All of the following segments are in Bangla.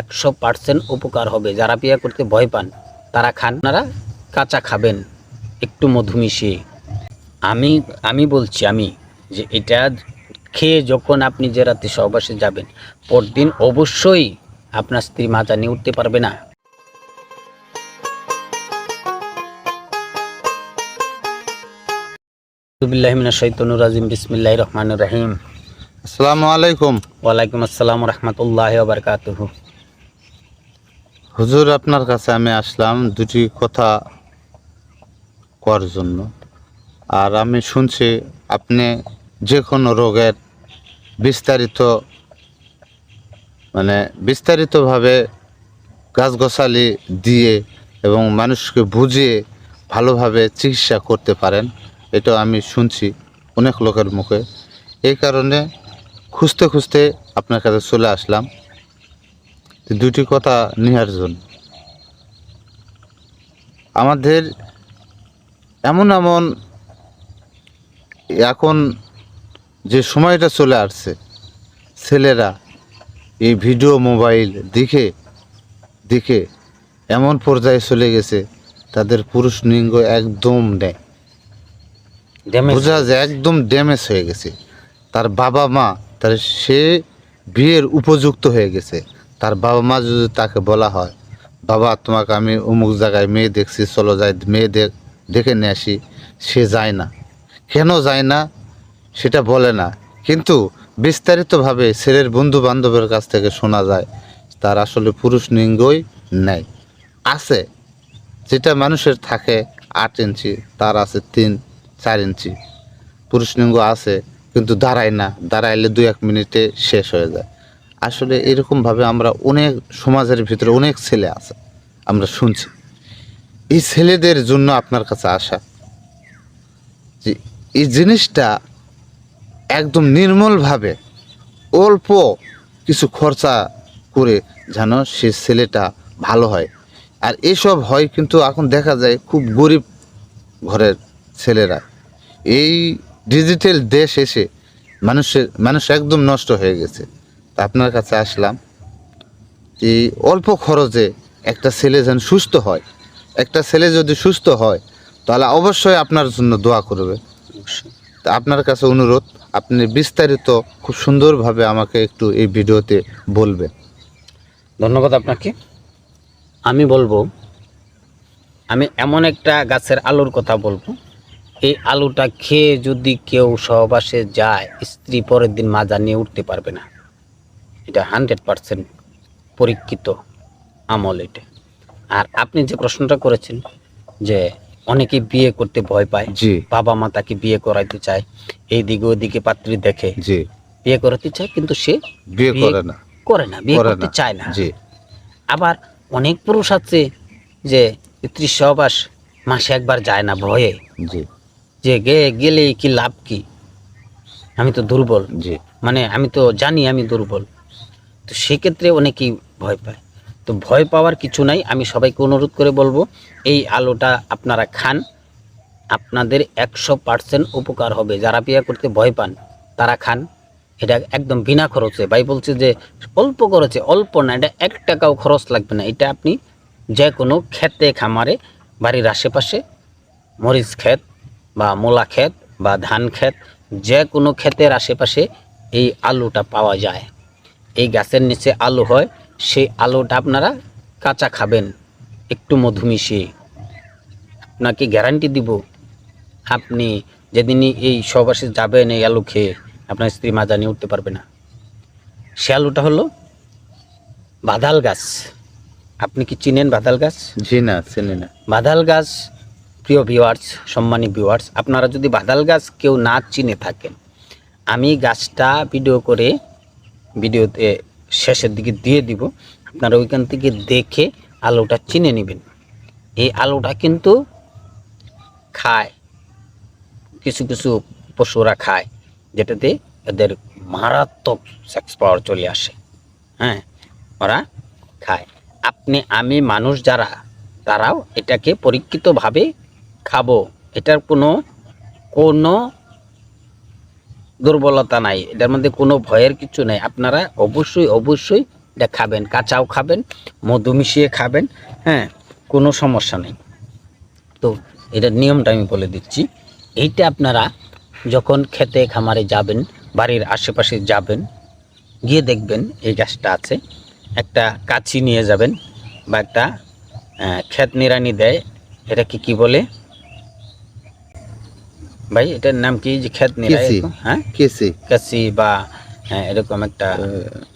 একশো পার্সেন্ট উপকার হবে। যারা বিয়ে করতে ভয় পান তারা খান। আপনারা কাঁচা খাবেন একটু মধু মিশিয়ে। আমি আমি বলছি আমি যে এটা খেয়ে যখন আপনি যে রাতে সহবাসে যাবেন পরদিন অবশ্যই আপনার স্ত্রী মাজা নিয়ে উঠতে পারবে না। বিল্লাহমিনা শৈতনুর রাজিম। বিসমিল্লাহ রহমান রাহিম। আসসালামু আলাইকুম। ওয়ালাইকুম আসসালাম রহমতুল্লাহ বারকাতুহ। হুজুর, আপনার কাছে আমি আসলাম দুটি কথা করার জন্য। আর আমি শুনছি আপনি যে কোনো রোগের বিস্তারিত মানে বিস্তারিতভাবে গাছগছালি দিয়ে এবং মানুষকে বুঝিয়ে ভালোভাবে চিকিৎসা করতে পারেন, এটা আমি শুনছি অনেক লোকের মুখে। এই কারণে খুঁজতে খুঁজতে আপনার কাছে চলে আসলাম। দুটি কথা নেওয়ার জন্য। আমাদের এমন এমন এখন যে সময়টা চলে আসছে ছেলেরা এই ভিডিও মোবাইল দেখে দেখে এমন পর্যায়ে চলে গেছে তাদের পুরুষ লিঙ্গ একদম ড্যামেজ বোঝা যায় একদম ড্যামেজ হয়ে গেছে। তার বাবা মা তার সে বিয়ের উপযুক্ত হয়ে গেছে। তার বাবা মা যদি তাকে বলা হয়, বাবা, তোমাকে আমি অমুক জায়গায় মেয়ে দেখছি, চলো যাই, মেয়ে দেখ, দেখে নিয়ে আসি। সে যায় না। কেন যায় না? সেটা বলে না। কিন্তু বিস্তারিতভাবে ছেলের বন্ধু বান্ধবের কাছ থেকে শোনা যায়, তার আসলে পুরুষ লিঙ্গই নেই। আছে, যেটা মানুষের থাকে আট ইঞ্চি, তার আছে তিন, চার ইঞ্চি। পুরুষ লিঙ্গ আছে, কিন্তু দাঁড়ায় না। দাঁড়াইলে দু এক মিনিটে শেষ হয়ে যায়। আসলে এরকমভাবে আমরা অনেক সমাজের ভিতরে অনেক ছেলে আছে, আমরা শুনছি। এই ছেলেদের জন্য আপনার কাছে আসা যে এই জিনিসটা একদম নির্মলভাবে অল্প কিছু খরচা করে যেন সে ছেলেটা ভালো হয়। আর এসব হয় কিন্তু এখন দেখা যায় খুব গরিব ঘরের ছেলেরা। এই ডিজিটাল দেশ এসে মানুষের, মানুষ একদম নষ্ট হয়ে গেছে। তা আপনার কাছে আসলাম যে অল্প খরচে একটা ছেলে যেন সুস্থ হয়, একটা ছেলে যদি সুস্থ হয়, তাহলে অবশ্যই আপনার জন্য দোয়া করবে। তা আপনার কাছে অনুরোধ, আপনি বিস্তারিত খুব সুন্দরভাবে আমাকে একটু এই ভিডিওতে বলবেন। ধন্যবাদ আপনাকে। আমি বলব, আমি এমন একটা গাছের আলুর কথা বলব, এই আলুটা খেয়ে যদি কেউ সহবাসে যায়, স্ত্রী পরের দিন মাজা নিয়ে উঠতে পারবে না। এটা হান্ড্রেড পারসেন্ট পরীক্ষিত আমল এটা। আর আপনি যে প্রশ্নটা করেছেন যে অনেকে বিয়ে করতে ভয় পায় বাবা মা তাকে বিয়ে করাইতে চায় এই দিকে ওদিকে পাত্রী দেখে বিয়ে করাতে চায় কিন্তু সে বিয়ে করে না। করে না বিয়ে করতে চায় না। আবার অনেক পুরুষ আছে যে স্ত্রী সহবাস মাসে একবার যায় না ভয়ে। যে গে গেলে কি লাভ কি? আমি তো দুর্বল। মানে আমি তো জানি আমি দুর্বল। তো সেক্ষেত্রে অনেকেই ভয় পায়। তো ভয় পাওয়ার কিছু নাই, আমি সবাইকে অনুরোধ করে বলব, এই আলোটা আপনারা খান, আপনাদের একশো পার্সেন্ট উপকার হবে। যারা বিয়ে করতে ভয় পান, তারা খান। এটা একদম বিনা খরচে। ভাই বলছে যে অল্প খরচে, অল্প না, এটা এক টাকাও খরচ লাগবে না। এটা আপনি যে কোনো খেতে, খামারে, বাড়ির আশেপাশে, মরিচ ক্ষেত বা মূলা ক্ষেত বা ধান ক্ষেত, যে কোনো ক্ষেতের আশেপাশে এই আলুটা পাওয়া যায়। গাছের নিচে আলু হয় সেই আলুটা আপনারা কাঁচা খাবেন একটু মধু মিশিয়ে। আপনাকে গ্যারান্টি দিব আপনি যেদিনই এই সহবাসে যাবেন এই আলু খেয়ে আপনার স্ত্রী মাজা নিয়ে উঠতে পারবে না। সে আলুটা হলো বাদাল গাছ। আপনি কি চিনেন বাদাল গাছ? জি না চিনি না। বাদাল গাছ প্রিয় ভিওয়ার্স সম্মানী ভিওয়ার্স আপনারা যদি বাদাল গাছ কেউ না চিনে থাকেন আমি গাছটা ভিডিও করে ভিডিওতে শেষের দিকে দিয়ে দিব। আপনারা ওইখান থেকে দেখে আলুটা চিনে নেবেন। এই আলুটা কিন্তু খায়। কিছু কিছু পশুরা খায়, যেটাতে এদের মারাত্মক সেক্স পাওয়ার চলে আসে। হ্যাঁ ওরা খায়। আপনি, আমি মানুষ যারা, তারাও এটাকে পরীক্ষিতভাবে খাব। এটার কোনো কোনো দুর্বলতা নাই। এটার মধ্যে কোনো ভয়ের কিছু নাই। আপনারা অবশ্যই অবশ্যই এটা খাবেন। কাঁচাও খাবেন, মধু মিশিয়ে খাবেন হ্যাঁ কোনো সমস্যা নেই। তো এটার নিয়মটা আমি বলে দিচ্ছি। এইটা আপনারা যখন খেতে খামারে যাবেন, বাড়ির আশেপাশে যাবেন, গিয়ে দেখবেন এই গাছটা আছে। একটা কাছি নিয়ে যাবেন বা একটা ক্ষেত নিড়ানি দেয়। এটা কি কি বলে? ভাই এটার নাম কি যে নিড়াই কেসি। হ্যাঁ? কেসে। কাছি বা হ্যাঁ, এরকম একটা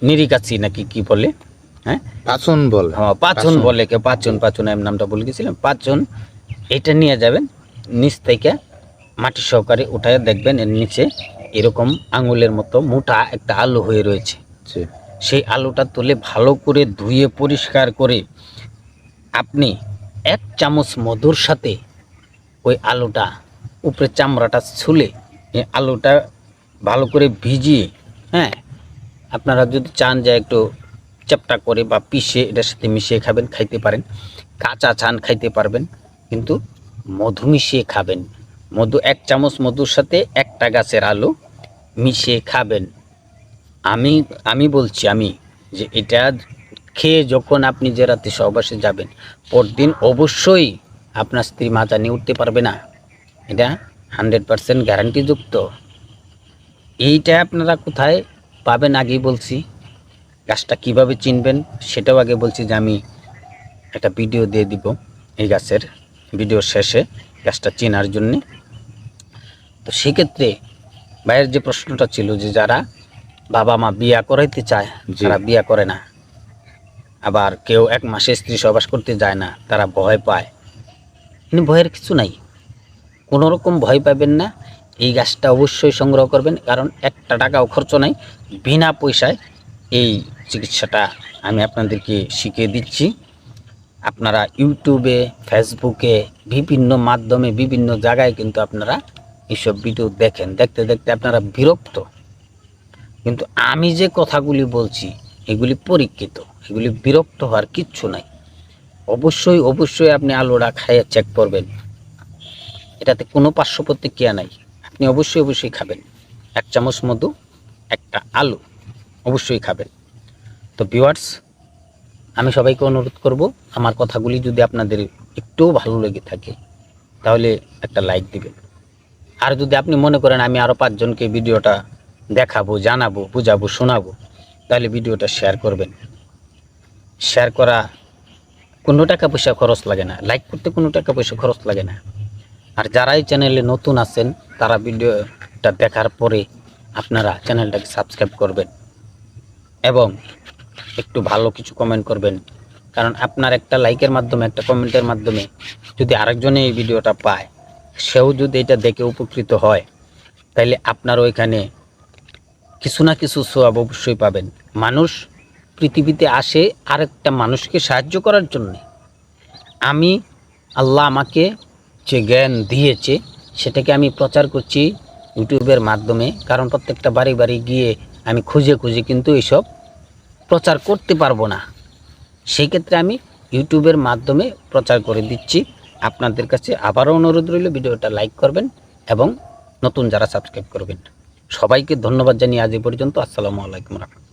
নিরি কাছি নাকি কি বলে? হ্যাঁ? পাচন বল। হ্যাঁ পাচন। বলে কে পাচন পাচন এর নামটা বলে গেছিলাম। পাচন এটা নিয়ে যাবেন নিচ থেকে মাটি সহকারে উঠায় দেখবেন এর নিচে এরকম আঙুলের মতো মোটা একটা আলু হয়ে রয়েছে। সেই আলুটা তুলে ভালো করে ধুয়ে পরিষ্কার করে আপনি এক চামচ মধুর সাথে ওই আলুটা উপরে চামড়াটা ছুলে আলুটা ভালো করে ভিজিয়ে হ্যাঁ আপনারা যদি চান যে একটু চ্যাপটা করে বা পিষে এটার সাথে মিশিয়ে খাবেন, খাইতে পারেন। কাঁচা চান খাইতে পারবেন, কিন্তু মধু মিশিয়ে খাবেন। মধু, এক চামচ মধুর সাথে একটা গাছের আলু মিশিয়ে খাবেন। আমি আমি বলছি, আমি যে এটা খেয়ে যখন আপনি যে রাতে সহবাসে যাবেন, পরদিন অবশ্যই আপনার স্ত্রী মাজা নিয়ে উঠতে পারবে না। এটা হান্ড্রেড পারসেন্ট গ্যারান্টিযুক্ত এইটা আপনারা কোথায় পাবেন আগেই বলছি। গাছটা কীভাবে চিনবেন সেটাও আগে বলছি যে আমি একটা ভিডিও দিয়ে দিব এই গাছের ভিডিও শেষে গাছটা চেনার জন্যে। তো সেক্ষেত্রে ভাইয়ের যে প্রশ্নটা ছিল যে যারা বাবা মা বিয়া করাইতে চায় যারা বিয়া করে না। আবার কেউ এক মাসে স্ত্রী সহবাস করতে যায় না তারা ভয় পায়। কিন্তু ভয়ের কিছু নাই। কোনো রকম ভয় পাবেন না। এই গাছটা অবশ্যই সংগ্রহ করবেন, কারণ একটা টাকাও খরচ নাই। বিনা পয়সায় এই চিকিৎসাটা আমি আপনাদেরকে শিখিয়ে দিচ্ছি। আপনারা ইউটিউবে, ফেসবুকে, বিভিন্ন মাধ্যমে, বিভিন্ন জায়গায় কিন্তু আপনারা এইসব ভিডিও দেখেন। দেখতে দেখতে আপনারা বিরক্ত। কিন্তু আমি যে কথাগুলি বলছি, এগুলি পরীক্ষিত, এগুলি বিরক্ত হওয়ার কিচ্ছু নাই। অবশ্যই অবশ্যই আপনি আলুটা খাইয়ে চেক করবেন। এটাতে কোনো পার্শ্ব প্রতিক্রিয়া নাই। আপনি অবশ্যই অবশ্যই খাবেন। এক চামচ মধু, একটা আলু, অবশ্যই খাবেন। তো ভিউয়ার্স আমি সবাইকে অনুরোধ করব, আমার কথাগুলি যদি আপনাদের একটুও ভালো লেগে থাকে, তাহলে একটা লাইক দিবেন। আর যদি আপনি মনে করেন আমি আরও পাঁচজনকে ভিডিওটা দেখাবো, জানাব, বুঝাবো, শোনাবো, তাহলে ভিডিওটা শেয়ার করবেন। শেয়ার করা কোনো টাকা পয়সা খরচ লাগে না। লাইক করতে কোনো টাকা পয়সা খরচ লাগে না। আর যারা এই চ্যানেলে নতুন আছেন, তারা ভিডিওটা দেখার পরে আপনারা চ্যানেলটাকে সাবস্ক্রাইব করবেন এবং একটু ভালো কিছু কমেন্ট করবেন। কারণ আপনার একটা লাইকের মাধ্যমে, একটা কমেন্টের মাধ্যমে যদি আরেকজনে এই ভিডিওটা পায়, সেও যদি এটা দেখে উপকৃত হয় তাহলে আপনার ওইখানে কিছু না কিছু সোয়াব অবশ্যই পাবেন। মানুষ পৃথিবীতে আসে আরেকটা মানুষকে সাহায্য করার জন্যে। আমি, আল্লাহ আমাকে যে জ্ঞান দিয়েছে, সেটাকে আমি প্রচার করছি ইউটিউবের মাধ্যমে, কারণ প্রত্যেকটা বাড়ি বাড়ি গিয়ে আমি খুঁজে খুঁজে কিন্তু এইসব প্রচার করতে পারব না। সেই ক্ষেত্রে আমি ইউটিউবের মাধ্যমে প্রচার করে দিচ্ছি। আপনাদের কাছে আবারও অনুরোধ রইল, ভিডিওটা লাইক করবেন এবং নতুন যারা সাবস্ক্রাইব করবেন, সবাইকে ধন্যবাদ জানিয়ে আজ পর্যন্ত। আসসালামু আলাইকুম রহমতুল্লাহ।